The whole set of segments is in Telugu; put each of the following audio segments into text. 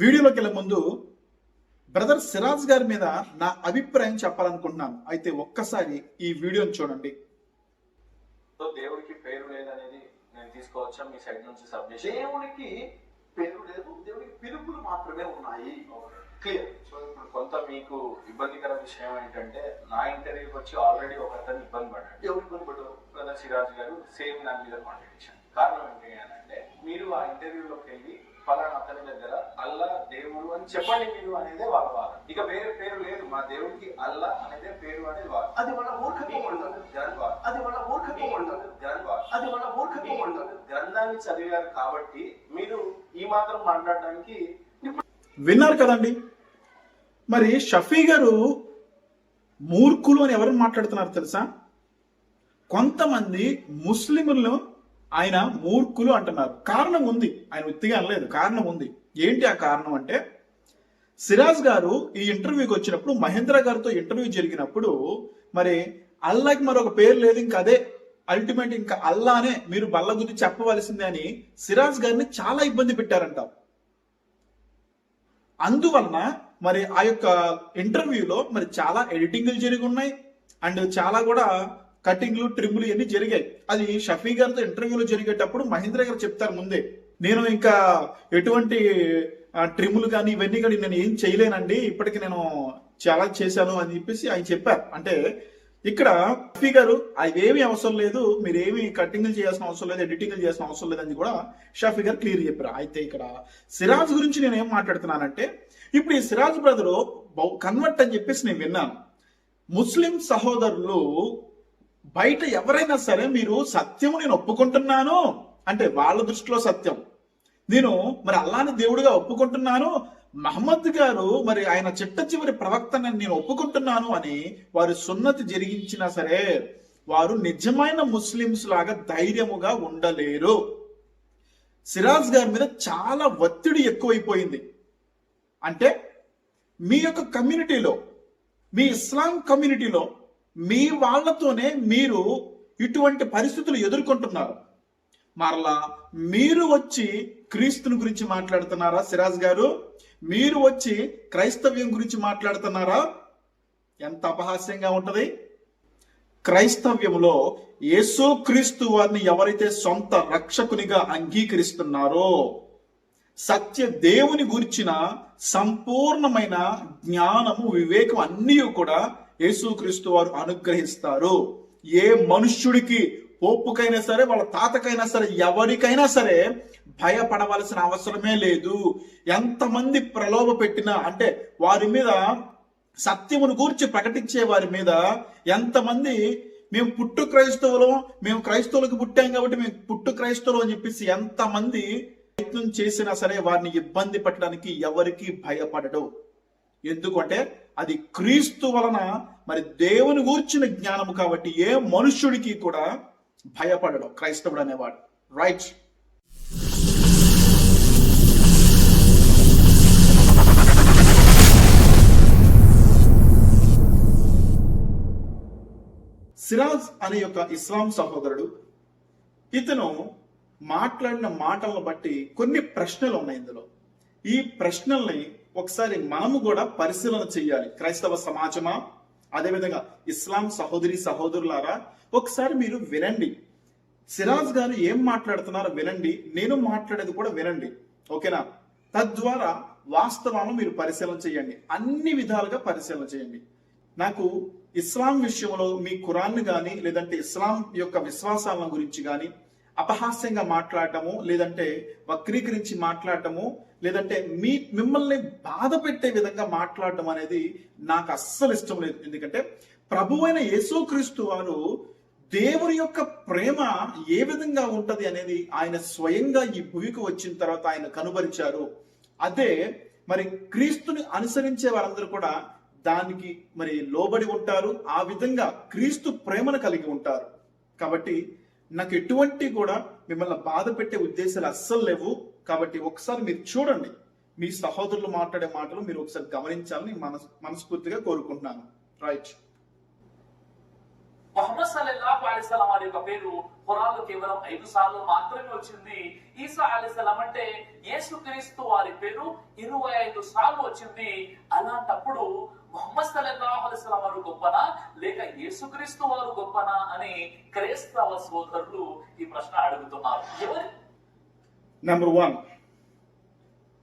వీడియోలోకి వెళ్ళే ముందు బ్రదర్ సిరాజ్ గారి మీద నా అభిప్రాయం చెప్పాలనుకుంటున్నాను. అయితే ఒక్కసారి ఈ వీడియోని చూడండి. సో దేవుడికి పేరు లేదనేది నేను తీసుకోవచ్చా? మీ సైడ్ నుంచి సబ్మిషన్. దేవునికి పేరు లేదు దేవునికి పిలుపులు మాత్రమే ఉన్నాయి. క్లియర్ సో ఇప్పుడు కొంత మీకు ఇబ్బందికర విషయం ఏంటంటే నా ఇంటర్వ్యూకి వచ్చి ఆల్రెడీ ఒక అతను ఇబ్బంది పడ్డాడు. ఎవరు ఇబ్బంది పడ్డారు? బ్రదర్ సిరాజ్ గారు సేమ్ దాని మీద కాంట్రిబ్యూషన్ కారణం ఏంటి అని అంటే మీరు ఆ ఇంటర్వ్యూలోకి వెళ్ళి ఫలానా అతని దగ్గర అల్లా దేవుడు అని చెప్పండి మీరు అనేదే వాళ్ళ వాదం ఇక వేరే పేరు లేదు. మా దేవుడికి అల్లా అనేదే పేరు అనేది వాదం అది వాళ్ళ మూర్ఖత్వం అంటారు. గ్రంథ వాదం అది వాళ్ళ మూర్ఖత్వం అంటారు. గ్రంథ వాదం అది వాళ్ళ మూర్ఖత్వం అంటారు. గ్రంథాన్ని చదివారు కాబట్టి మీరు ఈ మాత్రం మాట్లాడడానికి విన్నారు కదండి? మరి షఫీ గారు మూర్ఖులు అని ఎవరు మాట్లాడుతున్నారు తెలుసా? కొంతమంది ముస్లింలను ఆయన మూర్ఖులు అంటున్నారు. కారణం ఉంది. ఆయన ఉత్తిగా అనలేదు. కారణం ఉంది. ఏంటి ఆ కారణం అంటే సిరాజ్ గారు ఈ ఇంటర్వ్యూకి వచ్చినప్పుడు మహేంద్ర గారితో ఇంటర్వ్యూ జరిగినప్పుడు మరి అల్లాకి మరొక పేరు లేదు ఇంకా అదే అల్టిమేట్ ఇంకా అల్లానే మీరు బల్ల గురించి చెప్పవలసిందే అని సిరాజ్ గారిని చాలా ఇబ్బంది పెట్టారంట. అందువలన మరి ఆ యొక్క ఇంటర్వ్యూలో మరి చాలా ఎడిటింగ్లు జరిగి ఉన్నాయి. అండ్ చాలా కూడా కటింగ్లు ట్రిమ్లు ఇవన్నీ జరిగాయి. అది షఫీ గారితో ఇంటర్వ్యూలో జరిగేటప్పుడు మహేంద్ర గారు చెప్తారు ముందే నేను ఇంకా ఎటువంటి ట్రిమ్లు కానీ ఇవన్నీ కానీ నేను ఏం చేయలేనండి. ఇప్పటికి నేను చాలా చేశాను అని చెప్పేసి ఆయన చెప్పారు. అంటే ఇక్కడ షఫీ గారు అవేమీ అవసరం లేదు. మీరేమి కటింగ్లు చేయాల్సిన అవసరం లేదు ఎడిటింగ్లు చేయాల్సిన అవసరం లేదని కూడా షఫీ గారు క్లియర్ చెప్పారు. అయితే ఇక్కడ సిరాజ్ గురించి నేను ఏం మాట్లాడుతున్నానంటే ఇప్పుడు ఈ సిరాజ్ బ్రదరు కన్వర్ట్ అని చెప్పేసి నేను విన్నాను. ముస్లిం సహోదరులు బయట ఎవరైనా సరే మీరు సత్యము నేను ఒప్పుకుంటున్నాను అంటే వాళ్ళ దృష్టిలో సత్యం. నేను మరి అల్లాని దేవుడిగా ఒప్పుకుంటున్నాను మహమ్మద్ గారు మరి ఆయన చిట్ట చివరి ప్రవక్తని నేను ఒప్పుకుంటున్నాను అని వారు సున్నతి జరిగించినా సరే వారు నిజమైన ముస్లింస్ లాగా ధైర్యముగా ఉండలేరు. సిరాజ్ గారి మీద చాలా ఒత్తిడి ఎక్కువైపోయింది. అంటే మీ యొక్క కమ్యూనిటీలో మీ ఇస్లాం కమ్యూనిటీలో మీ వాళ్ళతోనే మీరు ఇటువంటి పరిస్థితులు ఎదుర్కొంటున్నారు. మరలా మీరు వచ్చి క్రీస్తుని గురించి మాట్లాడుతున్నారా సిరాజ్ గారు? మీరు వచ్చి క్రైస్తవ్యం గురించి మాట్లాడుతున్నారా? ఎంత అపహాస్యంగా ఉంటది. క్రైస్తవ్యంలో యేసు క్రీస్తు వారిని ఎవరైతే సొంత రక్షకునిగా అంగీకరిస్తున్నారో సత్య దేవుని గురించిన సంపూర్ణమైన జ్ఞానము వివేకం అన్నీ కూడా యేసుక్రీస్తు వారు అనుగ్రహిస్తారు. ఏ మనుష్యుడికి పోపుకైనా సరే వాళ్ళ తాతకైనా సరే ఎవరికైనా సరే భయపడవలసిన అవసరమే లేదు. ఎంతమంది ప్రలోభ పెట్టినా అంటే వారి మీద సత్యమును గూర్చి ప్రకటించే వారి మీద ఎంతమంది మేము పుట్టు క్రైస్తవులం మేము క్రైస్తవులకు పుట్టాం కాబట్టి మేము పుట్టు క్రైస్తవులు అని చెప్పేసి ఎంతమంది ప్రయత్నం చేసినా సరే వారిని ఇబ్బంది పెట్టడానికి ఎవరికి భయపడడు. ఎందుకంటే అది క్రీస్తు వలన మరి దేవుని గూర్చిన జ్ఞానము కాబట్టి ఏ మనుష్యుడికి కూడా భయపడడం క్రైస్తవుడు అనేవాడు. రైట్ సిరాజ్ అనే యొక్క ఇస్లాం సహోదరుడు ఇతను మాట్లాడిన మాటలను బట్టి కొన్ని ప్రశ్నలు ఉన్నాయి ఇందులో. ఈ ప్రశ్నల్ని ఒకసారి మనము కూడా పరిశీలన చేయాలి క్రైస్తవ సమాజమా? అదేవిధంగా ఇస్లాం సహోదరి సహోదరులారా ఒకసారి మీరు వినండి. సిరాజ్ గారు ఏం మాట్లాడుతున్నారో వినండి. నేను మాట్లాడేది కూడా వినండి. ఓకేనా? తద్వారా వాస్తవాలను మీరు పరిశీలన చేయండి అన్ని విధాలుగా పరిశీలన చేయండి నాకు ఇస్లాం విషయంలో మీ ఖురాన్ కానీ లేదంటే ఇస్లాం యొక్క విశ్వాసాల గురించి కానీ అపహాస్యంగా మాట్లాడటము లేదంటే వక్రీకరించి మాట్లాడటము లేదంటే మీ మిమ్మల్ని బాధ పెట్టే విధంగా మాట్లాడటం అనేది నాకు అస్సలు ఇష్టం లేదు. ఎందుకంటే ప్రభువైన యేసుక్రీస్తు వారు దేవుని యొక్క ప్రేమ ఏ విధంగా ఉంటది అనేది ఆయన స్వయంగా ఈ భూమికి వచ్చిన తర్వాత ఆయన కనుబరిచారు. అదే మరి క్రీస్తుని అనుసరించే వారందరూ కూడా దానికి మరి లోబడి ఉంటారు. ఆ విధంగా క్రీస్తు ప్రేమను కలిగి ఉంటారు. కాబట్టి నాకు ఎటువంటి కూడా మిమ్మల్ని బాధ పెట్టే ఉద్దేశాలు అస్సలు లేవు. కాబట్టి ఒకసారి మీరు చూడండి. మీ సహోదరులు మాట్లాడే మాటలు మీరు ఒకసారి గమనించాలని మనస్ మనస్ఫూర్తిగా కోరుకుంటున్నాను. రైట్. మొహమ్మద్ సల్లల్లాహు అలైహి వసల్లం వారి యొక్క పేరు ఖురాన్లో కేవలం ఐదు సార్లు మాత్రమే వచ్చింది. ఈసా అలైహిస్సలాం అంటే యేసుక్రీస్తు వారి పేరు ఇరవై ఐదు సార్లు వచ్చింది. అలాంటప్పుడు మొహమ్మద్ సల్లల్లాహు వారు గొప్పనా? లేక యేసుక్రీస్తు వారు గొప్పనా? అని క్రైస్తవ సోదరులు ఈ ప్రశ్న అడుగుతున్నారు. ఎవరు? నెంబర్ వన్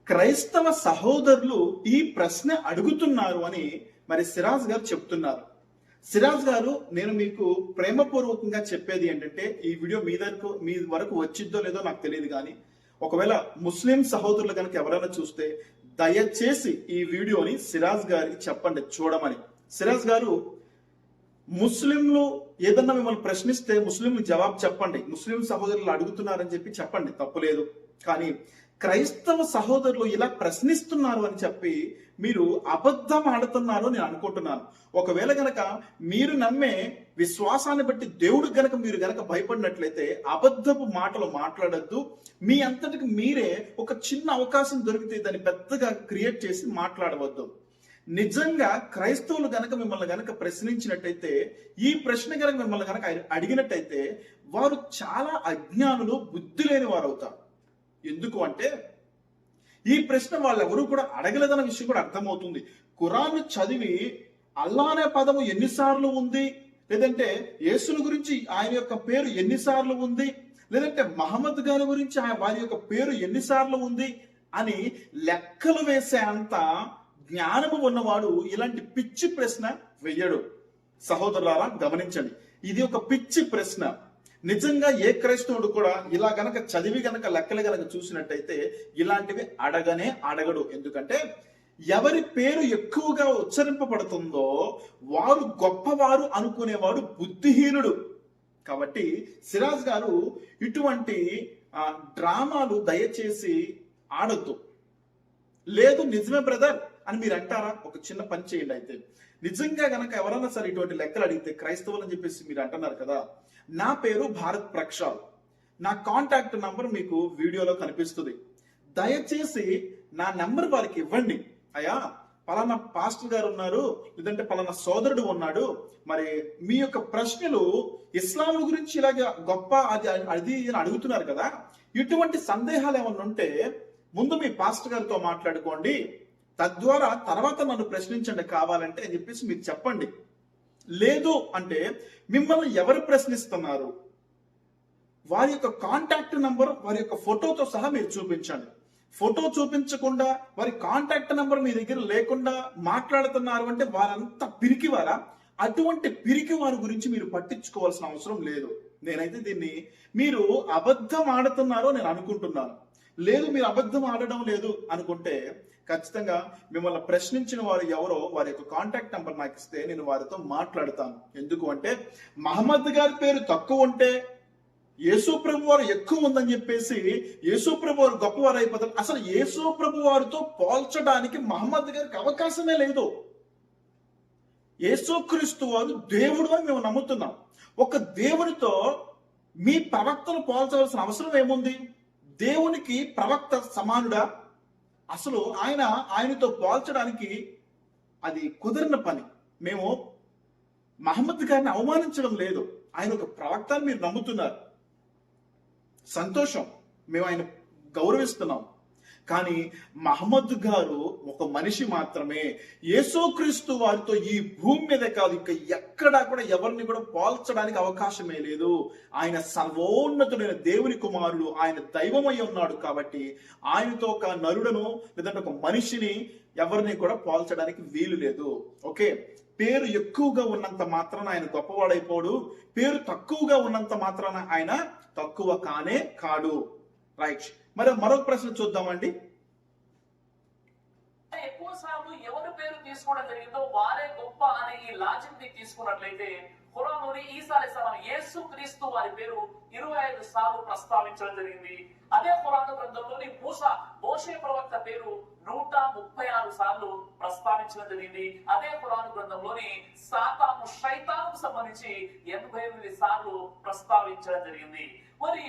క్రైస్తవ సహోదరులు ఈ ప్రశ్న అడుగుతున్నారు అని మరి సిరాజ్ గారు చెప్తున్నారు. సిరాజ్ గారు నేను మీకు ప్రేమపూర్వకంగా చెప్పేది ఏంటంటే ఈ వీడియో మీ దగ్గరకు మీ వరకు వచ్చిద్దో లేదో నాకు తెలియదు కానీ ఒకవేళ ముస్లిం సహోదరులు కనుక ఎవరైనా చూస్తే దయచేసి ఈ వీడియోని సిరాజ్ గారికి చెప్పండి చూడమని. సిరాజ్ గారు ముస్లింలు ఏదన్నా మిమ్మల్ని ప్రశ్నిస్తే ముస్లింలు జవాబు చెప్పండి. ముస్లిం సహోదరులు అడుగుతున్నారని చెప్పి చెప్పండి తప్పులేదు. కానీ క్రైస్తవ సహోదరులు ఇలా ప్రశ్నిస్తున్నారు అని చెప్పి మీరు అబద్ధం ఆడుతున్నారు నేను అనుకుంటున్నాను. ఒకవేళ గనక మీరు నమ్మే విశ్వాసాన్ని బట్టి దేవుడు గనక మీరు గనక భయపడినట్లయితే అబద్ధపు మాటలు మాట్లాడద్దు. మీ అంతటికి మీరే ఒక చిన్న అవకాశం దొరికితే దాన్ని పెద్దగా క్రియేట్ చేసి మాట్లాడవద్దు. నిజంగా క్రైస్తవులు గనక మిమ్మల్ని గనక ప్రశ్నించినట్టయితే ఈ ప్రశ్న గనక మిమ్మల్ని గనక అడిగినట్టయితే వారు చాలా అజ్ఞానులు బుద్ధి లేని వారు అవుతారు ఎందుకు అంటే ఈ ప్రశ్న వాళ్ళు ఎవరు కూడా అడగలేదన్న విషయం కూడా అర్థమవుతుంది. ఖురాన్ చదివి అల్లా అనే పదము ఎన్నిసార్లు ఉంది? లేదంటే యేసుని గురించి ఆయన యొక్క పేరు ఎన్నిసార్లు ఉంది? లేదంటే మహమ్మద్ గారి గురించి ఆయన వారి యొక్క పేరు ఎన్నిసార్లు ఉంది? అని లెక్కలు వేసే అంత జ్ఞానము ఉన్నవాడు ఇలాంటి పిచ్చి ప్రశ్న వెయ్యడు సహోదరులారా గమనించండి. ఇది ఒక పిచ్చి ప్రశ్న. నిజంగా ఏ క్రైస్తవుడు కూడా ఇలా గనక చదివి గనక లెక్కలు గనక చూసినట్టయితే ఇలాంటివి అడగనే అడగడు. ఎందుకంటే ఎవరి పేరు ఎక్కువగా ఉచ్చరింపబడుతుందో వారు గొప్పవారు అనుకునేవాడు బుద్ధిహీనుడు. కాబట్టి సిరాజ్ గారు ఇటువంటి డ్రామాలు దయచేసి ఆడొద్దు. లేదు నిజమే బ్రదర్ అని మీరు అంటారా? ఒక చిన్న పని చేయండి అయితే. నిజంగా గనక ఎవరైనా సరే ఇటువంటి లెక్కలు అడిగితే క్రైస్తవులు అని చెప్పేసి మీరు అంటున్నారు కదా నా పేరు భారత్ ప్రక్షాల్. నా కాంటాక్ట్ నంబర్ మీకు వీడియోలో కనిపిస్తుంది. దయచేసి నా నంబర్ వారికి ఇవ్వండి. అయ్యా పలానా పాస్టర్ గారు ఉన్నారు లేదంటే పలానా సోదరుడు ఉన్నాడు. మరి మీ యొక్క ప్రశ్నలు ఇస్లాం గురించి ఇలాగ గొప్ప అది అది అని అడుగుతున్నారు కదా. ఇటువంటి సందేహాలు ఏమన్నా ఉంటే ముందు మీ పాస్టర్ గారితో మాట్లాడుకోండి. తద్వారా తర్వాత నన్ను ప్రశ్నించండి కావాలంటే అని చెప్పేసి మీరు చెప్పండి. లేదు అంటే మిమ్మల్ని ఎవరు ప్రశ్నిస్తున్నారు? వారి యొక్క కాంటాక్ట్ నంబర్ వారి యొక్క ఫోటోతో సహా మీరు చూపించండి. ఫోటో చూపించకుండా వారి కాంటాక్ట్ నంబర్ మీ దగ్గర లేకుండా మాట్లాడుతున్నారు అంటే వారంతా పిరికివారా? అటువంటి పిరికి వారి గురించి మీరు పట్టించుకోవాల్సిన అవసరం లేదు. నేనైతే దీన్ని మీరు అబద్ధం ఆడుతున్నారో నేను అనుకుంటున్నాను. లేదు మీరు అబద్ధం ఆడడం లేదు అనుకుంటే ఖచ్చితంగా మిమ్మల్ని ప్రశ్నించిన వారు ఎవరో వారి యొక్క కాంటాక్ట్ నెంబర్ నాకు ఇస్తే నేను వారితో మాట్లాడతాను. ఎందుకు అంటే మహమ్మద్ గారి పేరు తక్కువ ఉంటే యేసు ప్రభు వారు ఎక్కువ ఉందని చెప్పేసి యేసు ప్రభు వారు గొప్పవారు అయిపోతారు అసలు యేసు ప్రభు వారితో పోల్చడానికి మహమ్మద్ గారికి అవకాశమే లేదు. యేసుక్రీస్తు వారు దేవుడు అని మేము నమ్ముతున్నాం. ఒక దేవునితో మీ ప్రవక్తను పోల్చవలసిన అవసరం ఏముంది? దేవునికి ప్రవక్త సమానుడా? అసలు ఆయన ఆయనతో పోల్చడానికి అది కుదిరిన పని. మేము మహమ్మద్ గారిని అవమానించడం లేదు. ఆయన ఒక ప్రవక్తను మీరు నమ్ముతున్నారు. సంతోషం. మేము ఆయన గౌరవిస్తున్నాం కానీ మహమ్మద్ గారు ఒక మనిషి మాత్రమే. యేసోక్రీస్తు వారితో ఈ భూమి మీద కాదు ఇంకా ఎక్కడా కూడా ఎవరిని కూడా పోల్చడానికి అవకాశమే లేదు. ఆయన సర్వోన్నతుడైన దేవుని కుమారుడు ఆయన దైవమై ఉన్నాడు కాబట్టి ఆయనతో ఒక నరుడను లేదంటే ఒక మనిషిని ఎవరిని కూడా పోల్చడానికి వీలు లేదు. ఓకే? పేరు ఎక్కువగా ఉన్నంత మాత్రాన ఆయన గొప్పవాడైపోడు. పేరు తక్కువగా ఉన్నంత మాత్రాన ఆయన తక్కువ కానే కాడు. రైట్ మరి మరొక ప్రశ్న చూద్దామండి. ఎక్కువ సార్లు ఎవరి పేరు తీసుకోవడం జరిగిందో వారే గొప్ప అనే ఈ లాజిక్ని తీసుకున్నట్లయితే ఖురాన్లోని ఈసా అలైహిస్సలాం యేసు క్రీస్తు వారి పేరు ఇరవై ఐదు సార్లు ప్రస్తావించడం జరిగింది. అదే ఖురాన్ గ్రంథంలోని మూస మోషే ప్రవక్త పేరు నూట ముప్పై ఆరు సార్లు ప్రస్తావించడం జరిగింది. అదే ఖురాన్ గ్రంథంలోని సాతాను శైతానుకు సంబంధించి ఎనభై ఎనిమిది సార్లు ప్రస్తావించడం జరిగింది. మరి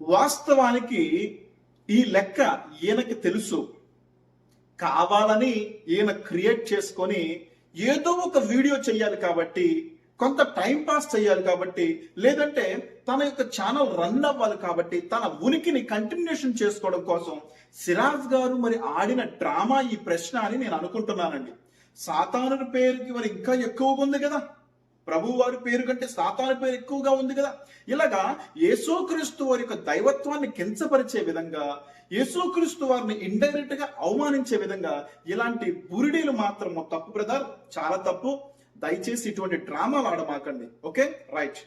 వాస్తవానికి ఈ లెక్క ఈయనకి తెలుసు. కావాలని ఈయన క్రియేట్ చేసుకొని ఏదో ఒక వీడియో చేయాలి కాబట్టి కొంత టైం పాస్ చేయాలి కాబట్టి లేదంటే తన యొక్క ఛానల్ రన్ అవ్వాలి కాబట్టి తన ఉనికిని కంటిన్యూషన్ చేసుకోవడం కోసం సిరాజ్ గారు మరి ఆడిన డ్రామా ఈ ప్రశ్న అని నేను అనుకుంటున్నానండి. సాతాను పేరుకి మరి ఇంకా ఎక్కువగా ఉంది కదా. ప్రభు వారి పేరు కంటే సాతాను పేరు ఎక్కువగా ఉంది కదా. ఇలాగా యేసుక్రీస్తు వారి యొక్క దైవత్వాన్ని కించపరిచే విధంగా యేసుక్రీస్తు వారిని ఇండైరెక్ట్గా అవమానించే విధంగా ఇలాంటి బురిడీలు మాత్రం తప్పు బ్రదర్ చాలా తప్పు. దయచేసి ఇటువంటి డ్రామాలు ఆడమాకండి. ఓకే? రైట్.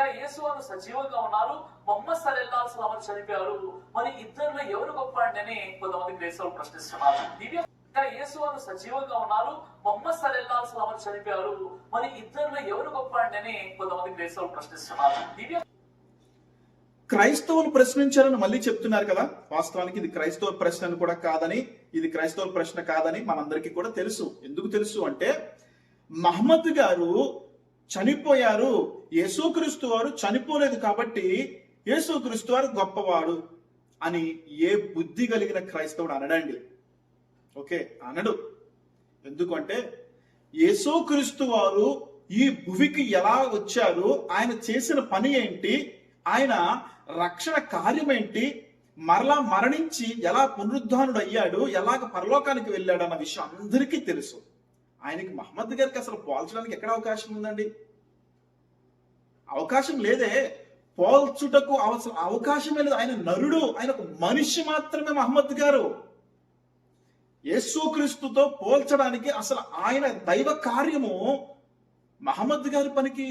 యేసు వారు సజీవంగా ఉన్నారు. మొహమ్మద్ సల్లల్లాహు అలైహి చనిపోయారు. మరి ఇద్దరు ఎవరు గొప్ప అంటేనే అని కొంతమంది క్రైస్తవులు ప్రశ్నిస్తున్నారు. దివ్య ఇంకా యేసు వారు సజీవంగా ఉన్నారు. మొహమ్మద్ సల్లల్లాహు అలైహి చనిపోయారు. మరి ఇద్దరులో ఎవరు గొప్ప అంటేనే అని కొంతమంది క్రైస్తవులు ప్రశ్నిస్తున్నారు. దివ్య క్రైస్తవులు ప్రశ్నించారని మళ్ళీ చెప్తున్నారు కదా. వాస్తవానికి ఇది క్రైస్తవ ప్రశ్న కూడా కాదని ఇది క్రైస్తవ ప్రశ్న కాదని మనందరికీ కూడా తెలుసు. ఎందుకు తెలుసు అంటే మహమ్మద్ గారు చనిపోయారు. యేసుక్రీస్తు వారు చనిపోలేదు కాబట్టి యేసుక్రీస్తు వారు గొప్పవాడు అని ఏ బుద్ధి కలిగిన క్రైస్తవుడు అనడండి. ఓకే అనడు. ఎందుకంటే యేసోక్రీస్తు వారు ఈ భువికి ఎలా వచ్చారు? ఆయన చేసిన పని ఏంటి? ఆయన రక్షణ కార్యం ఏంటి? మరలా మరణించి ఎలా పునరుద్ధానుడు అయ్యాడు ఎలాగ పరలోకానికి వెళ్ళాడు అన్న విషయం అందరికీ తెలుసు. ఆయనకి మహమ్మద్ గారికి అసలు పోల్చడానికి ఎక్కడ అవకాశం ఉందండి? అవకాశం లేదే. పోల్చుటకు అవసరం అవకాశమే లేదు. ఆయన నరుడు. ఆయన ఒక మనిషి మాత్రమే మహమ్మద్ గారు. యేసుక్రీస్తుతో పోల్చడానికి అసలు ఆయన దైవ కార్యము మహమ్మద్ గారి పనికి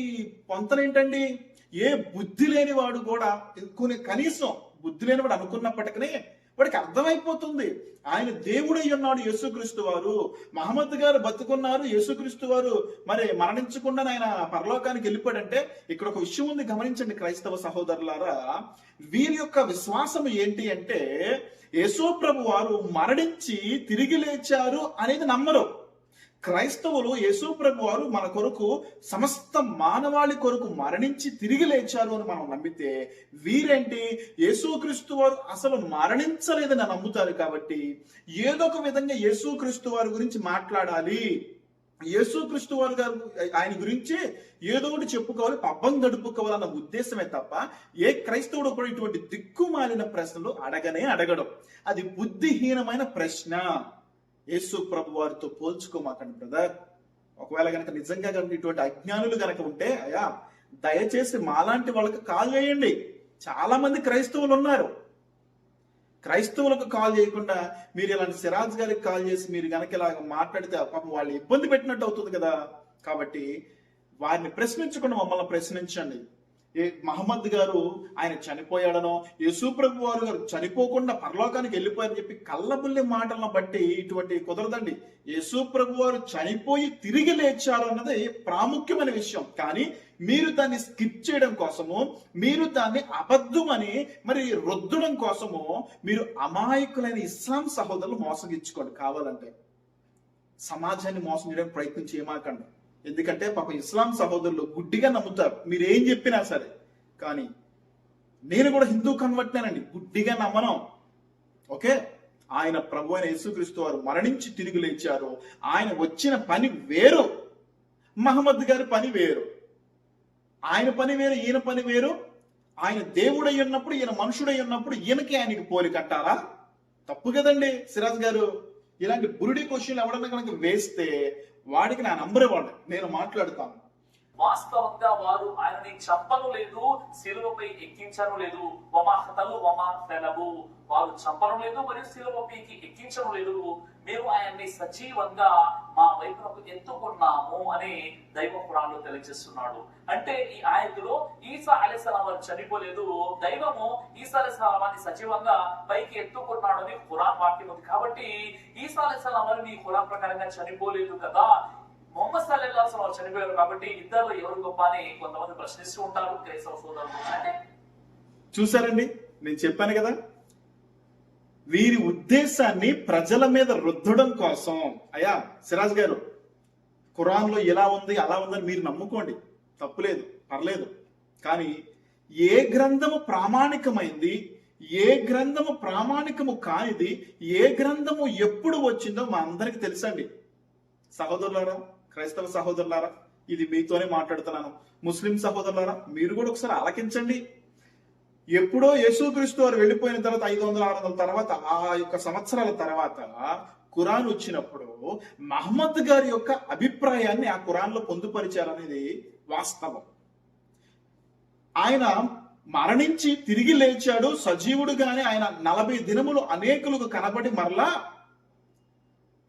పొంతనేంటండి? ఏ బుద్ధి లేనివాడు కూడా కొన్ని కనీసం బుద్ధి లేనివాడు అనుకున్నప్పటికీ వాడికి అర్థమైపోతుంది. ఆయన దేవుడై ఉన్నాడు యేసుక్రీస్తు వారు. మహమ్మద్ గారు బతుకున్నారు యేసుక్రీస్తు వారు. మరి మరణించకుండా ఆయన పరలోకానికి వెళ్ళిపోయాడంటే ఇక్కడ ఒక విషయం ఉంది. గమనించండి క్రైస్తవ సహోదరులారా వీరి యొక్క విశ్వాసం ఏంటి అంటే యేసు వారు మరణించి తిరిగి లేచారు అనేది నమ్మరు. క్రైస్తవులు యేసు వారు మన కొరకు సమస్త మానవాళి కొరకు మరణించి తిరిగి లేచారు అని మనం నమ్మితే వీరేంటి? యేసుక్రీస్తు వారు అసలు మరణించలేదని నమ్ముతారు కాబట్టి ఏదో ఒక విధంగా యేసుక్రీస్తు వారి గురించి మాట్లాడాలి. యేసుక్రీస్తు వారు గారు ఆయన గురించి ఏదో ఒకటి చెప్పుకోవాలి పబ్బం గడుపుకోవాలన్న ఉద్దేశమే తప్ప ఏ క్రైస్తవుడు కూడా ఇటువంటి దిక్కుమాలిన ప్రశ్నలు అడగనే అడగడం. అది బుద్ధిహీనమైన ప్రశ్న. యేసు ప్రభు వారితో పోల్చుకోమాకండి బ్రదర్. ఒకవేళ కనుక నిజంగా కనుక ఇటువంటి అజ్ఞానులు కనుక ఉంటే అయా దయచేసి మాలాంటి వాళ్ళకి కాల్ చేయండి. చాలా మంది క్రైస్తవులు ఉన్నారు. క్రైస్తవులకు కాల్ చేయకుండా మీరు ఇలాంటి సిరాజ్ గారికి కాల్ చేసి మీరు కనుక ఇలా మాట్లాడితే పాపం వాళ్ళు ఇబ్బంది పెట్టినట్టు అవుతుంది కదా. కాబట్టి వారిని ప్రశ్నించకుండా మమ్మల్ని ప్రశ్నించండి. ఏ మహమ్మద్ గారు ఆయన చనిపోయాడనో యేసుప్రభు వారు గారు చనిపోకుండా పరలోకానికి వెళ్ళిపోయారని చెప్పి కళ్ళబుల్లి మాటలను బట్టి ఇటువంటి కుదరదండి. యేసుప్రభు వారు చనిపోయి తిరిగి లేచారు అన్నది ప్రాముఖ్యమైన విషయం. కానీ మీరు దాన్ని స్కిప్ చేయడం కోసము మీరు దాన్ని అబద్ధమని మరి రొద్దడం కోసము మీరు అమాయకులైన ఇస్లాం సహోదరులు మోసగించుకోండి కావాలంటే. సమాజాన్ని మోసం చేయడానికి ప్రయత్నం చేయమాకండి. ఎందుకంటే పాప ఇస్లాం సహోదరులు గుడ్డిగా నమ్ముతారు. మీరు ఏం చెప్పినా సరే. కానీ నేను కూడా హిందూ కన్వర్ట్నేనండి. గుడ్డిగా నమ్మను. ఓకే? ఆయన ప్రభు అయిన యేసుక్రీస్తు వారు మరణించి తిరిగి లేచారు. ఆయన వచ్చిన పని వేరు. మహమ్మద్ గారి పని వేరు. ఆయన పని వేరు ఈయన పని వేరు. ఆయన దేవుడై ఉన్నప్పుడు ఈయన మనుషుడై ఉన్నప్పుడు ఈయనకి ఆయనకి పోలికంటారా తప్పు కదండి సిరాజ్ గారు. ఇలాంటి బురుడి క్వశ్చన్లు ఎవడన్నా కనుక వేస్తే వాడికి నా నంబర్ ఇవ్వండి. నేను మాట్లాడతాను. వాస్తవంగా వారు ఆయనని చంపను లేదు శిలువపై ఎక్కించను లేదు. వమాహతలు వమా వారు చంపను లేదు మరియు శిలువపైకి ఎక్కించను లేదు. మేము ఆయన్ని సజీవంగా మా వైపునకు ఎత్తుకున్నాము అని దైవ పురాణంలో తెలియజేస్తున్నాడు. అంటే ఈ ఆయనలో ఈసా అలెసలాం వారు చనిపోలేదు. దైవము ఈసా అలెసలామాన్ని సజీవంగా పైకి ఎత్తుకున్నాడు అని ఖురాన్ వాక్యం ఉంది. కాబట్టి ఈసా అలెసలాం వారు మీ ఖురాన్ ప్రకారంగా చనిపోలేదు కదా. మొహమ్మద్ సల్లెల్లా అసలు చనిపోయారు కాబట్టి ఇద్దరు ఎవరు గొప్ప అని కొంతమంది ప్రశ్నిస్తూ ఉంటారు క్రైస్తవ సోదరులు. అంటే చూసారండి నేను చెప్పాను కదా. వీరి ఉద్దేశాన్ని ప్రజల మీద రుద్దడం కోసం. అయ్యా సిరాజ్ గారు ఖురాన్లో ఇలా ఉంది అలా ఉందని మీరు నమ్ముకోండి. తప్పులేదు పర్లేదు. కానీ ఏ గ్రంథము ప్రామాణికమైంది ఏ గ్రంథము ప్రామాణికము కానిది ఏ గ్రంథము ఎప్పుడు వచ్చిందో మా అందరికి తెలుసండి. సహోదరులారా క్రైస్తవ సహోదరులారా ఇది మీతోనే మాట్లాడుతున్నాను. ముస్లిం సహోదరులారా మీరు కూడా ఒకసారి ఆలకించండి. ఎప్పుడో యేసుక్రీస్తు వారు వెళ్ళిపోయిన తర్వాత ఐదు వందల ఆరు వందల తర్వాత ఆ యొక్క సంవత్సరాల తర్వాత ఖురాన్ వచ్చినప్పుడు మహమ్మద్ గారి యొక్క అభిప్రాయాన్ని ఆ ఖురాన్లో పొందుపరిచారనేది వాస్తవం. ఆయన మరణించి తిరిగి లేచాడు సజీవుడుగానే ఆయన నలభై దినములు అనేకులకు కనబడి మరలా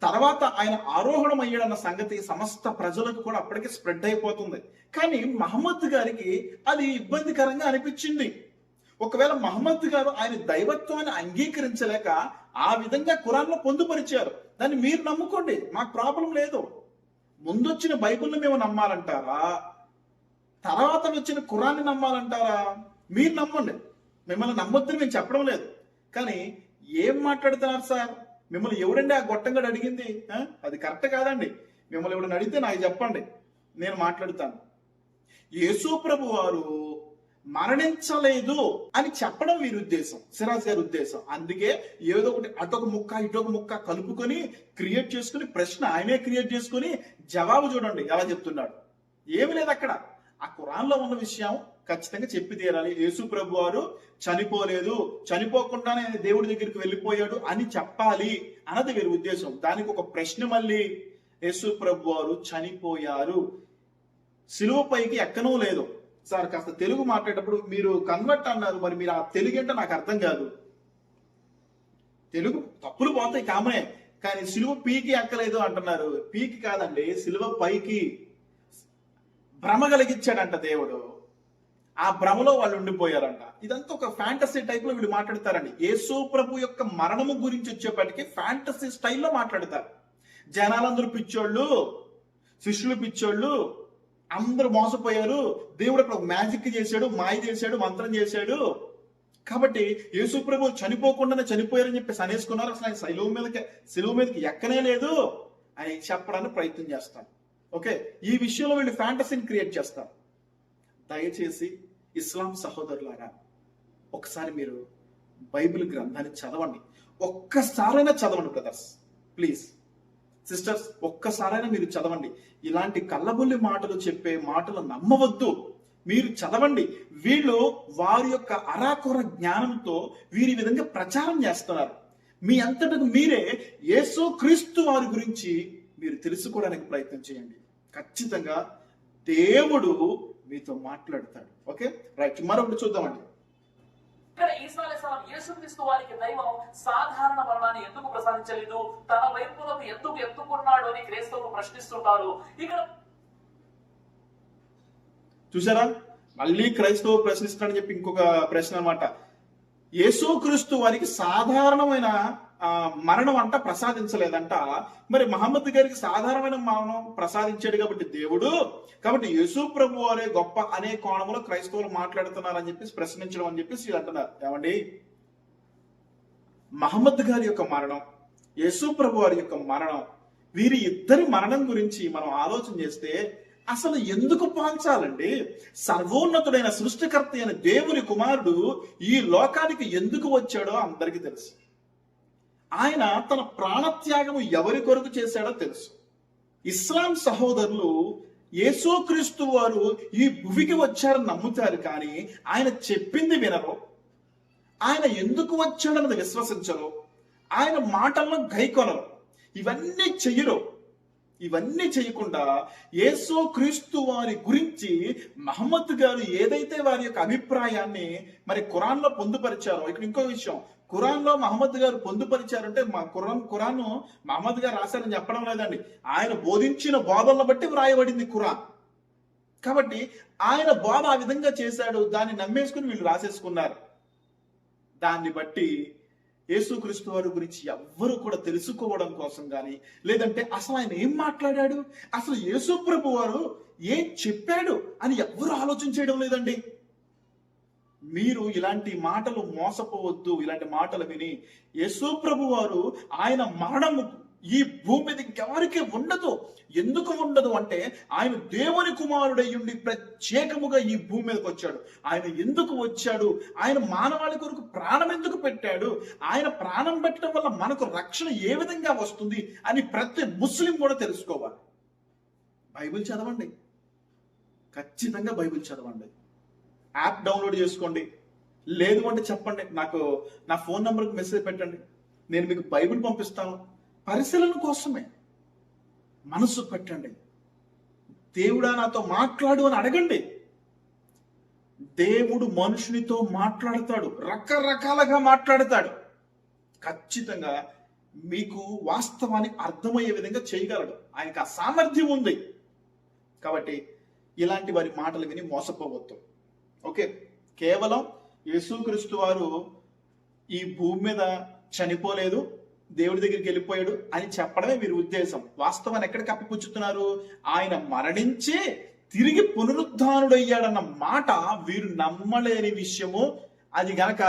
తర్వాత ఆయన ఆరోహణం అయ్యాడన్న సంగతి సమస్త ప్రజలకు కూడా అప్పటికే స్ప్రెడ్ అయిపోతుంది. కానీ మహమ్మద్ గారికి అది ఇబ్బందికరంగా అనిపించింది. ఒకవేళ మహమ్మద్ గారు ఆయన దైవత్వాన్ని అంగీకరించలేక ఆ విధంగా ఖురాన్లో పొందుపరిచారు. దాన్ని మీరు నమ్ముకోండి మాకు ప్రాబ్లం లేదు. ముందొచ్చిన బైబుల్ని మేము నమ్మాలంటారా? తర్వాత వచ్చిన కురాన్ని నమ్మాలంటారా? మీరు నమ్మండి. మిమ్మల్ని నమ్మొద్దని మేము చెప్పడం లేదు. కానీ ఏం మాట్లాడుతున్నారు సార్? మిమ్మల్ని ఎవడండి ఆ గొట్టంగడు అడిగింది? అది కరెక్ట్ కాదండి. మిమ్మల్ని ఎవడని అడిగితే నాకు చెప్పండి. నేను మాట్లాడుతాను. యేసు ప్రభు వారు మరణించలేదు అని చెప్పడం వీరి ఉద్దేశం. సిరాజ్ గారి ఉద్దేశం. అందుకే ఏదో ఒకటి అటొక ముక్క ఇటొక ముక్క కలుపుకొని క్రియేట్ చేసుకుని ప్రశ్న ఆయనే క్రియేట్ చేసుకుని జవాబు చూడండి. ఎలా చెప్తున్నాడు? ఏమి లేదు అక్కడ. ఆ కురాన్లో ఉన్న విషయం ఖచ్చితంగా చెప్పి తీరాలి. యేసు ప్రభు వారు చనిపోలేదు. చనిపోకుండానే దేవుడి దగ్గరికి వెళ్ళిపోయాడు అని చెప్పాలి అన్నది వీరి ఉద్దేశం. దానికి ఒక ప్రశ్న మళ్ళీ యేసు ప్రభు వారు చనిపోయారు. సిలువ పైకి ఎక్కనూ లేదు. సార్ కాస్త తెలుగు మాట్లాడేటప్పుడు మీరు కన్వర్ట్ అన్నారు. మరి మీరు ఆ తెలుగు ఏంటో నాకు అర్థం కాదు. తెలుగు తప్పులు పోతాయి కామనే. కానీ సిలువ పీకి ఎక్కలేదు అంటున్నారు. పీకి కాదండి సిలువ పైకి భ్రమ కలిగించాడంట దేవుడు. ఆ భ్రమలో వాళ్ళు ఉండిపోయారంట. ఇదంతా ఒక ఫ్యాంటసీ టైప్లో వీళ్ళు మాట్లాడతారండి. యేసు ప్రభు యొక్క మరణము గురించి వచ్చేప్పటికి ఫ్యాంటసీ స్టైల్లో మాట్లాడతారు. జనాలందరూ పిచ్చోళ్ళు శిష్యులు పిచ్చోళ్ళు అందరూ మోసపోయారు. దేవుడు అక్కడ మ్యాజిక్ చేశాడు మాయ చేశాడు మంత్రం చేశాడు. కాబట్టి యేసు ప్రభు చనిపోకుండానే చనిపోయారని చెప్పేసి అనేసుకున్నారు. అసలు ఆయన శిలువ మీదకి శిలువ మీదకి ఎక్కనే లేదు. అని చెప్పడానికి ప్రయత్నం చేస్తాను ఓకే? ఈ విషయంలో వీళ్ళు ఫ్యాంటసీని క్రియేట్ చేస్తారు. దయచేసి ఇస్లాం సహోదరులారా ఒకసారి మీరు బైబిల్ గ్రంథాన్ని చదవండి. ఒక్కసారైనా చదవండి బ్రదర్స్ ప్లీజ్ సిస్టర్స్ ఒక్కసారైనా మీరు చదవండి. ఇలాంటి కళ్ళబుల్లి మాటలు చెప్పే మాటలు నమ్మవద్దు. మీరు చదవండి. వీళ్ళు వారి యొక్క అరాకొర జ్ఞానంతో వీరి విధంగా ప్రచారం చేస్తున్నారు. మీ అంతటకు మీరే యేసో క్రీస్తు వారి గురించి మీరు తెలుసుకోవడానికి ప్రయత్నం చేయండి. ఖచ్చితంగా దేవుడు మీతో మాట్లాడతాడు. ఓకే రైట్ మరొకటి చూద్దామండి. ఇక్కడ యేసుక్రీస్తు వారికి దైవం సాధారణ మరణాన్ని ఎందుకు ప్రసాదించలేదు? తన వైపులకు ఎందుకు ఎత్తుకున్నాడు అని క్రైస్తవులు ప్రశ్నిస్తుంటారు. ఇక్కడ చూసారా? మళ్ళీ క్రైస్తవ ప్రశ్నిస్తున్నాడని చెప్పి ఇంకొక ప్రశ్న అనమాట యేసుక్రీస్తు వారికి సాధారణమైన మరణం అంట ప్రసాదించలేదంట. మరి మహమ్మద్ గారికి సాధారణమైన మరణం ప్రసాదించాడు కాబట్టి దేవుడు కాబట్టి యేసు ప్రభు అనే గొప్ప అనే కోణంలో క్రైస్తవులు మాట్లాడుతున్నారని చెప్పేసి ప్రశ్నించడం అని చెప్పేసి వీళ్ళు అంటున్నారు. ఏమండి? మహమ్మద్ గారి యొక్క మరణం యేసు ప్రభు వారి యొక్క మరణం వీరి ఇద్దరి మరణం గురించి మనం ఆలోచన చేస్తే అసలు ఎందుకు పాల్చాలండి? సర్వోన్నతుడైన సృష్టికర్త అయిన దేవుని కుమారుడు ఈ లోకానికి ఎందుకు వచ్చాడో అందరికీ తెలుసు. ఆయన తన ప్రాణత్యాగము ఎవరి కొరకు చేశాడో తెలుసు. ఇస్లాం సహోదరులు యేసుక్రీస్తు వారు ఈ భువికి వచ్చారని నమ్ముతారు కానీ ఆయన చెప్పింది వినరు. ఆయన ఎందుకు వచ్చాడన్నది విశ్వసించరు. ఆయన మాటలను గైకొనరు. ఇవన్నీ చెయ్యరు. ఇవన్నీ చేయకుండా యేసో క్రీస్తు వారి గురించి మహమ్మద్ గారు ఏదైతే వారి యొక్క అభిప్రాయాన్ని మరి ఖురాన్లో పొందుపరిచారో ఇక్కడ ఇంకో విషయం ఖురాన్లో మహమ్మద్ గారు పొందుపరిచారంటే మా ఖురాన్ ఖురాన్ మహమ్మద్ గారు రాశారని చెప్పడం లేదండి. ఆయన బోధించిన బోధనలు బట్టి వ్రాయబడింది ఖురాన్ కాబట్టి ఆయన బోధ ఆ విధంగా చేశాడు దాన్ని నమ్మేసుకుని వీళ్ళు రాసేసుకున్నారు. దాన్ని బట్టి యేసుక్రీస్తు వారి గురించి ఎవ్వరు కూడా తెలుసుకోవడం కోసం కానీ లేదంటే అసలు ఆయన ఏం మాట్లాడాడు? అసలు యేసు ప్రభు వారు ఏం చెప్పాడు అని ఎవ్వరు ఆలోచన చేయడం లేదండి. మీరు ఇలాంటి మాటలు మోసపోవద్దు ఇలాంటి మాటలు విని యశో ప్రభు వారు ఆయన మరణము ఈ భూమి మీద ఇంకెవరికి ఉండదు. ఎందుకు ఉండదు అంటే ఆయన దేవుని కుమారుడై ఉండి ప్రత్యేకముగా ఈ భూమి మీదకి వచ్చాడు. ఆయన ఎందుకు వచ్చాడు? ఆయన మానవాళి కొరకు ప్రాణం ఎందుకు పెట్టాడు? ఆయన ప్రాణం పెట్టడం వల్ల మనకు రక్షణ ఏ విధంగా వస్తుంది అని ప్రతి ముస్లిం కూడా తెలుసుకోవాలి. బైబిల్ చదవండి. ఖచ్చితంగా బైబిల్ చదవండి. యాప్ డౌన్లోడ్ చేసుకోండి. లేదు అంటే చెప్పండి నాకు నా ఫోన్ నెంబర్కి మెసేజ్ పెట్టండి. నేను మీకు బైబిల్ పంపిస్తాను. పరిశీలన కోసమే మనసు పెట్టండి. దేవుడా నాతో మాట్లాడు అని అడగండి. దేవుడు మనుషునితో మాట్లాడతాడు రకరకాలుగా మాట్లాడతాడు. ఖచ్చితంగా మీకు వాస్తవాన్ని అర్థమయ్యే విధంగా చేయగలడు. ఆయనకు ఆ సామర్థ్యం ఉంది. కాబట్టి ఇలాంటి వారి మాటలు విని మోసపోవద్దు. ఓకే. కేవలం యేసుక్రీస్తు వారు ఈ భూమి మీద చనిపోలేదు దేవుడి దగ్గరికి వెళ్ళిపోయాడు అని చెప్పడమే వీరి ఉద్దేశం. వాస్తవాన్ని ఎక్కడ కప్పిపుచ్చుతున్నారు? ఆయన మరణించి తిరిగి పునరుద్ధానుడయ్యాడన్న మాట వీరు నమ్మలేని విషయము. అది గనక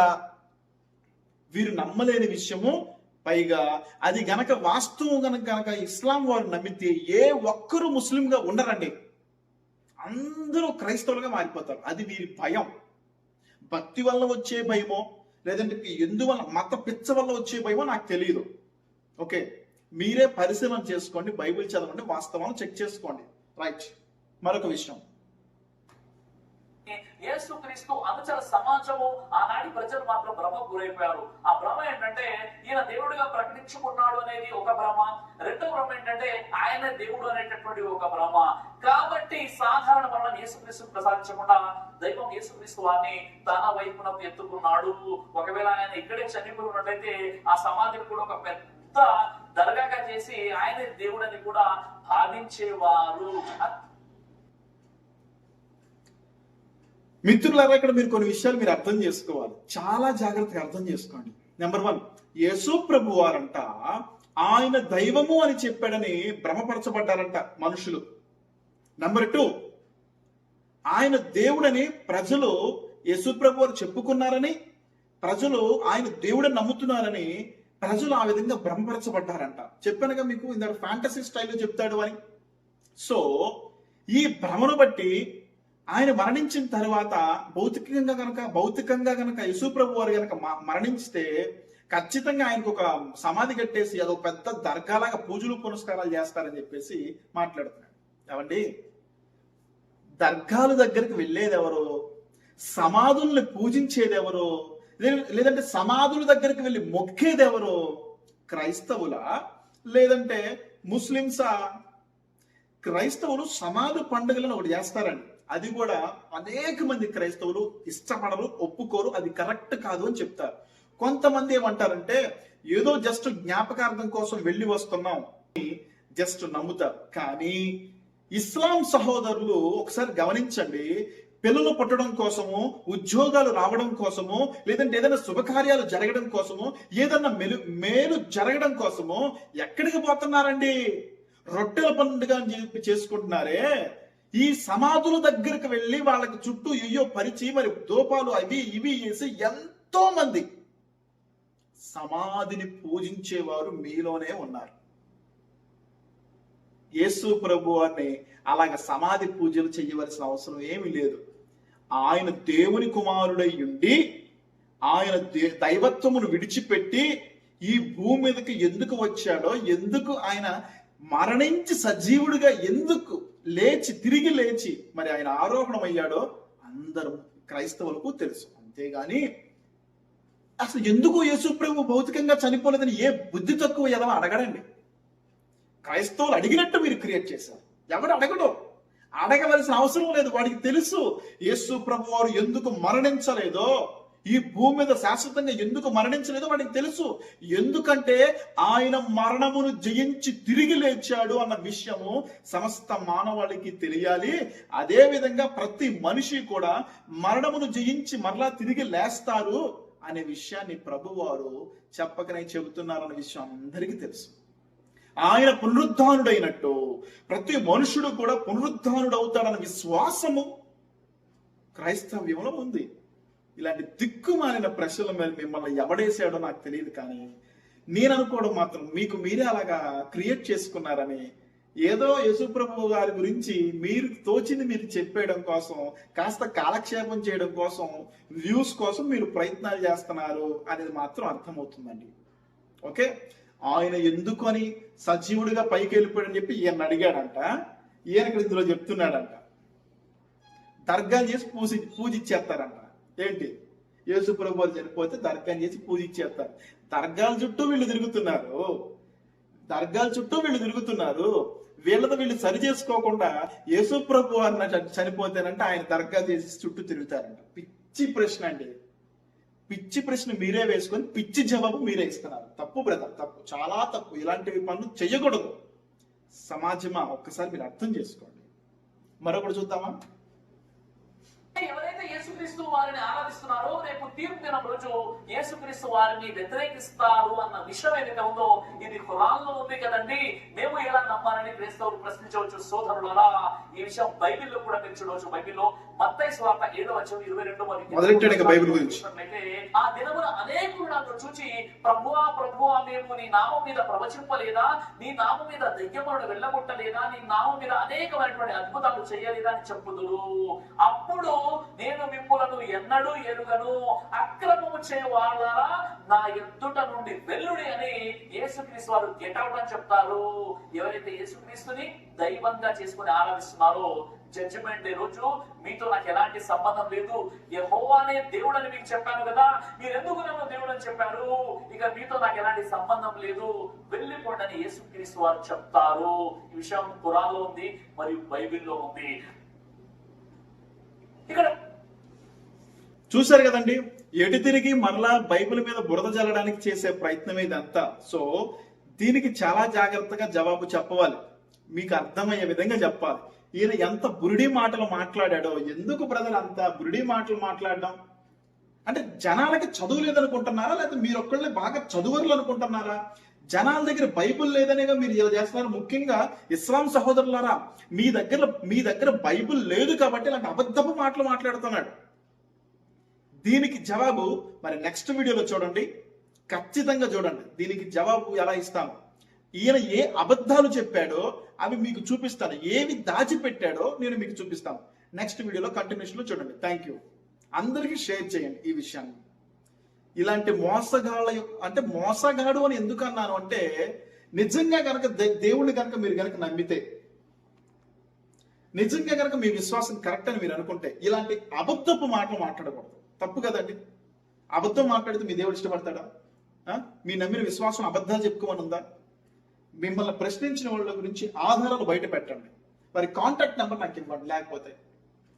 వీరు నమ్మలేని విషయము పైగా అది గనక వాస్తవం గనక గనక ఇస్లాం వారు నమ్మితే ఏ ఒక్కరు ముస్లింగా ఉండరండి. అందరూ క్రైస్తవులుగా మారిపోతారు. అది వీరి భయం. భక్తి వల్ల వచ్చే భయమో లేదంటే ఎందువల్ల మత పిచ్చ వల్ల వచ్చే భయమో నాకు తెలియదు ఓకే? మీరే పరిశీలన చేసుకోండి బైబిల్ చదవండి వాస్తవాలను చెక్ చేసుకోండి. రైట్. మరొక విషయం. యేసుక్రీస్తు అనుచర సమాజము ఆనాటి ప్రజలు మాత్రం భ్రమకు గురైపోయారు ఆ భ్రమ ఏంటంటే ఈయన దేవుడిగా ప్రకటించుకున్నాడు అనేది ఒక భ్రమ. రెండో భ్రమ ఏంటంటే ఆయన దేవుడు అనేటటువంటి ఒక భ్రమ. కాబట్టి సాధారణ వలన యేసుక్రీస్తు ప్రసాదించకుండా దైవం యేసుక్రీస్తు వారిని తన వైపునకు ఎత్తుకున్నాడు. ఒకవేళ ఆయన ఇక్కడే చనిపోయి ఆ సమాధిని కూడా ఒక పెద్ద దర్గాగా చేసి ఆయన దేవుడని కూడా భావించేవారు. మిత్రులారా ఇక్కడ మీరు కొన్ని విషయాలు మీరు అర్థం చేసుకోవాలి. చాలా జాగ్రత్తగా అర్థం చేసుకోండి. నెంబర్ వన్ యేసు ప్రభు వారంట ఆయన దైవము అని చెప్పాడని భ్రమపరచబడ్డారంట మనుషులు. నెంబర్ టూ ఆయన దేవుడని ప్రజలు యేసు ప్రభు వారు చెప్పుకున్నారని ప్రజలు ఆయన దేవుడని నమ్ముతున్నారని ప్రజలు ఆ విధంగా భ్రమపరచబడ్డారంట. చెప్పానుగా మీకు ఇందాక ఫ్యాంటసీ స్టైల్లో చెప్తాడు అని. సో ఈ భ్రమను బట్టి ఆయన మరణించిన తర్వాత భౌతికంగా గనక భౌతికంగా గనక యశుప్రభు వారు గనక మరణించితే ఖచ్చితంగా ఆయనకు ఒక సమాధి కట్టేసి అదొక పెద్ద దర్గాలాగా పూజలు పునస్కారాలు చేస్తారని చెప్పేసి మాట్లాడుతున్నాడు. ఏమండి? దర్గాల దగ్గరికి వెళ్ళేది ఎవరు సమాధుల్ని పూజించేది ఎవరు లేదంటే సమాధుల దగ్గరికి వెళ్ళి మొక్కేది ఎవరు క్రైస్తవులా లేదంటే ముస్లింసా క్రైస్తవులు సమాధి పండుగలను ఒకటి చేస్తారండి. అది కూడా అనేక మంది క్రైస్తవులు ఇష్టపడరు ఒప్పుకోరు అది కరెక్ట్ కాదు అని చెప్తారు. కొంతమంది ఏమంటారంటే ఏదో జస్ట్ జ్ఞాపకార్థం కోసం వెళ్ళి వస్తున్నాం జస్ట్ నమ్ముతారు. కానీ ఇస్లాం సహోదరులు ఒకసారి గమనించండి పిల్లలు పుట్టడం కోసము ఉద్యోగాలు రావడం కోసము లేదంటే ఏదైనా శుభకార్యాలు జరగడం కోసము ఏదైనా మెలు మేలు జరగడం కోసము ఎక్కడికి పోతున్నారండి? రొట్టెల పండుగ అని చెప్పి చేసుకుంటున్నారే? ఈ సమాధుల దగ్గరికి వెళ్ళి వాళ్ళకి చుట్టూ అయ్యో పరిచి మరి దూపాలు అవి ఇవి వేసి ఎంతో మంది సమాధిని పూజించేవారు మీలోనే ఉన్నారు. యేసు ప్రభు అని అలాగ సమాధి పూజలు చేయవలసిన అవసరం ఏమీ లేదు. ఆయన దేవుని కుమారుడై ఉండి ఆయన దే- దైవత్వమును విడిచిపెట్టి ఈ భూమి మీదకి ఎందుకు వచ్చాడో ఎందుకు ఆయన మరణించి సజీవుడిగా ఎందుకు లేచి తిరిగి లేచి మరి ఆయన ఆరోహణమయ్యాడో అందరూ క్రైస్తవులకు తెలుసు. అంతేగాని అసలు ఎందుకు యేసు ప్రభు భౌతికంగా చనిపోలేదని ఏ బుద్ధి తక్కువ ఎలా అడగడండి. క్రైస్తవులు అడిగినట్టు మీరు క్రియేట్ చేశారు. ఎవడు అడగడు. అడగవలసిన అవసరం లేదు. వాడికి తెలుసు యేసు ప్రభు వారు ఎందుకు మరణించలేదో. ఈ భూమి మీద శాశ్వతంగా ఎందుకు మరణించలేదో వాడికి తెలుసు. ఎందుకంటే ఆయన మరణమును జయించి తిరిగి లేచాడు అన్న విషయము సమస్త మానవాళికి తెలియాలి. అదే విధంగా ప్రతి మనిషి కూడా మరణమును జయించి మరలా తిరిగి లేస్తారు అనే విషయాన్ని ప్రభువారు చెప్పకనే చెబుతున్నారన్న విషయం అందరికీ తెలుసు. ఆయన పునరుద్ధానుడైనట్టు ప్రతి మనుషుడు కూడా పునరుద్ధానుడు అవుతాడన్న విశ్వాసము క్రైస్తవ్యంలో ఉంది. ఇలాంటి దిక్కుమాలిన ప్రశ్నల మీద మిమ్మల్ని ఎవడేసాడో నాకు తెలియదు కానీ నేను అనుకోవడం మాత్రం మీకు మీరే అలాగా క్రియేట్ చేసుకున్నారని ఏదో యశుప్రభు గారి గురించి మీరు తోచింది మీరు చెప్పేయడం కోసం కాస్త కాలక్షేపం చేయడం కోసం వ్యూస్ కోసం మీరు ప్రయత్నాలు చేస్తున్నారు అనేది మాత్రం అర్థమవుతుందండి. ఓకే? ఆయన ఎందుకని సజీవుడిగా పైకి వెళ్ళిపోయాడని చెప్పి ఈయన అడిగాడంట. ఈయన ఇక్కడ ఇందులో చెప్తున్నాడంట. దర్గాలు చేసి పూజ పూజిచ్చేస్తారంట ఏంటి? యేసు ప్రభు చనిపోతే దర్గాలు చేసి పూజ ఇచ్చేస్తారు. దర్గాల చుట్టూ వీళ్ళు తిరుగుతున్నారు. దర్గాల చుట్టూ వీళ్ళు తిరుగుతున్నారు. వీళ్ళతో వీళ్ళు సరి చేసుకోకుండా యేసు ప్రభు అన్న చనిపోతేనంటే ఆయన దర్గా చేసి చుట్టూ తిరుగుతారంట. పిచ్చి ప్రశ్న అండి పిచ్చి ప్రశ్న మీరే వేసుకొని పిచ్చి జవాబు మీరే ఇస్తున్నారు. తప్పు బ్రదర్ తప్పు. చాలా తప్పు. ఇలాంటివి పనులు చేయకూడదు. సమాజమా? ఒక్కసారి మీరు అర్థం చేసుకోండి. మరొకటి చూద్దామా? ఎవరైతే యేసుక్రీస్తు వారిని ఆరాధిస్తున్నారో రేపు తీర్పు దినం రోజు యేసుక్రీస్తు వారిని వ్యతిరేకిస్తారు అన్న విషయం ఏదైతే ఉందో ఇది ఖురాన్లో ఉంది కదండి. మేము ఎలా నమ్మాలని క్రైస్తవులు ప్రశ్నించవచ్చు? సోదరులారా ఈ విషయం బైబిల్లో కూడా మీరు చూడవచ్చు బైబిల్లో మత్తయి స్వార్థ ఏడో వచ్చం ఇరవై రెండు బైబిల్ గురించి. ఆ దినమున అనేకులు నాతో చూచి ప్రభువా ప్రభువా మేము నీ నామం మీద ప్రవచింపలేదా? నీ నామం మీద దయ్యములను వెళ్ళగొట్టలేదా? నీ నామం మీద అనేకమైనటువంటి అద్భుతాలు చేయలేదా? అని చెప్పుదురు. అప్పుడు నేను మిమ్ములను ఎన్నడూ ఎరుగను. అక్రమము చేయవాళ్ళారా? నా ఎద్దుట నుండి వెల్లుడి అని యేసుక్రీస్తు వారు గెటౌట్ అని చెప్తారు. ఎవరైతే యేసుక్రీస్తుని దైవంగా చేసుకుని ఆరాధిస్తున్నారో జడ్జిమెంట్ డే రోజు మీతో నాకు ఎలాంటి సంబంధం లేదు. యెహోవానే దేవుడు అని మీకు చెప్పాను కదా. మీరు ఎందుకు నన్ను దేవుడు అని చెప్పారు? ఇక మీతో నాకు ఎలాంటి సంబంధం లేదు. వెళ్ళిపోండి అని యేసుక్రీస్తు వారు చెప్తారు. ఈ విషయం కురాలో ఉంది మరియు బైబిల్లో ఉంది. ఇక్కడ చూశారు కదండి ఎటు తిరిగి మరలా బైబిల్ మీద బురద జల్లడానికి చేసే ప్రయత్నం ఇదంతా. సో దీనికి చాలా జాగ్రత్తగా జవాబు చెప్పవాలి. మీకు అర్థమయ్యే విధంగా చెప్పాలి. ఈయన ఎంత బురిడి మాటలు మాట్లాడాడో ఎందుకు ప్రజలు అంత బురిడి మాటలు మాట్లాడడం? అంటే జనాలకి చదువు లేదనుకుంటున్నారా? లేకపోతే మీరు ఒక్కళ్ళే బాగా చదువరులు అనుకుంటున్నారా జనాల దగ్గర బైబిల్ లేదనేగా మీరు ఇలా చేస్తున్నారు. ముఖ్యంగా ఇస్లాం సహోదరులారా మీ దగ్గర మీ దగ్గర బైబిల్ లేదు కాబట్టి ఇలాంటి అబద్ధపు మాటలు మాట్లాడుతున్నాడు. దీనికి జవాబు మరి నెక్స్ట్ వీడియోలో చూడండి. ఖచ్చితంగా చూడండి. దీనికి జవాబు ఎలా ఇస్తాను? ఈయన ఏ అబద్ధాలు చెప్పాడో అవి మీకు చూపిస్తాను. ఏవి దాచిపెట్టాడో నేను మీకు చూపిస్తాను. నెక్స్ట్ వీడియోలో కంటిన్యూషన్లో చూడండి. థ్యాంక్ యూ అందరికీ షేర్ చేయండి ఈ విషయాన్ని. ఇలాంటి మోసగాళ్ళ అంటే మోసగాడు అని ఎందుకు అన్నాను అంటే నిజంగా కనుక దేవుణ్ణి కనుక మీరు కనుక నమ్మితే నిజంగా కనుక మీ విశ్వాసం కరెక్ట్ అని మీరు అనుకుంటే ఇలాంటి అబద్ధపు మాటలు మాట్లాడకూడదు. తప్పు కదండి. అబద్ధం మాట్లాడితే మీ దేవుడు ఇష్టపడతాడా? మీ నమ్మిన విశ్వాసం అబద్ధాలు చెప్పుకోమని ఉందా? మిమ్మల్ని ప్రశ్నించిన వాళ్ళ గురించి ఆధారాలు బయట పెట్టండి. వారి కాంటాక్ట్ నెంబర్ నాకు ఇవ్వండి లేకపోతే.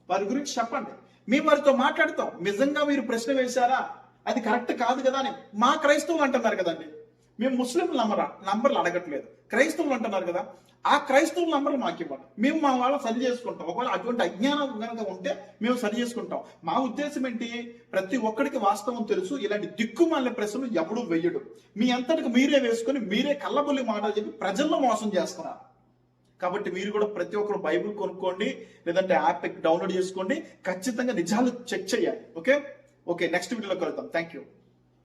వారి గురించి చెప్పండి. మేము వారితో మాట్లాడతాం. నిజంగా మీరు ప్రశ్న వేశారా? అది కరెక్ట్ కాదు కదా అని. మా క్రైస్తవులు అంటున్నారు కదండి. మేము ముస్లింలు నంబర్ నంబర్లు అడగట్లేదు. క్రైస్తవులు అంటున్నారు కదా ఆ క్రైస్తవుల నంబర్లు మాకు ఇవ్వాలి మేము మా వాళ్ళ సరి చేసుకుంటాం. ఒకవేళ అటువంటి అజ్ఞానం కనుక ఉంటే మేము సరి చేసుకుంటాం. మా ఉద్దేశం ఏంటి? ప్రతి ఒక్కడికి వాస్తవం తెలుసు. ఇలాంటి దిక్కుమాలిన ప్రశ్నలు ఎప్పుడూ వెయ్యడు మీ అంతటికి మీరే వేసుకొని మీరే కళ్ళబొల్లి మాటలు చెప్పి ప్రజల్లో మోసం చేస్తున్నారు కాబట్టి మీరు కూడా ప్రతి ఒక్కరు బైబిల్ కొనుక్కోండి లేదంటే యాప్ డౌన్లోడ్ చేసుకోండి. ఖచ్చితంగా నిజాలు చెక్ చేయాలి. ఓకే? ఓకే నెక్స్ట్ వీడియోలో కలుద్దాం థ్యాంక్ యూ